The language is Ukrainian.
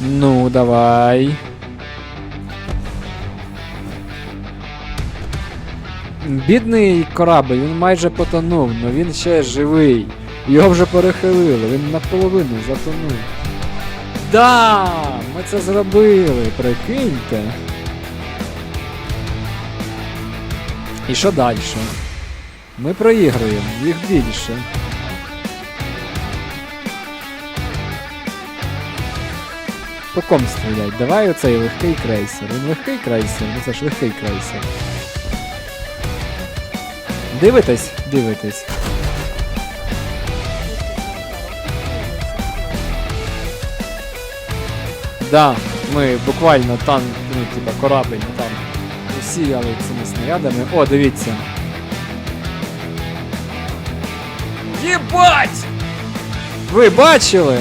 Ну, давай. Бідний корабль, він майже потонув, але він ще живий. Його вже перехилили, він наполовину затонув. Да! Ми це зробили, прикиньте. І що далі? Ми проігруємо, їх більше. По ком стрілять? Давай оцей легкий крейсер. Він легкий крейсер, ну це ж легкий крейсер. Дивитесь? Дивитесь. Да, ми буквально там, ну, типа корабель там усіяли цими снарядами. О, дивіться. Єбать! Ви бачили?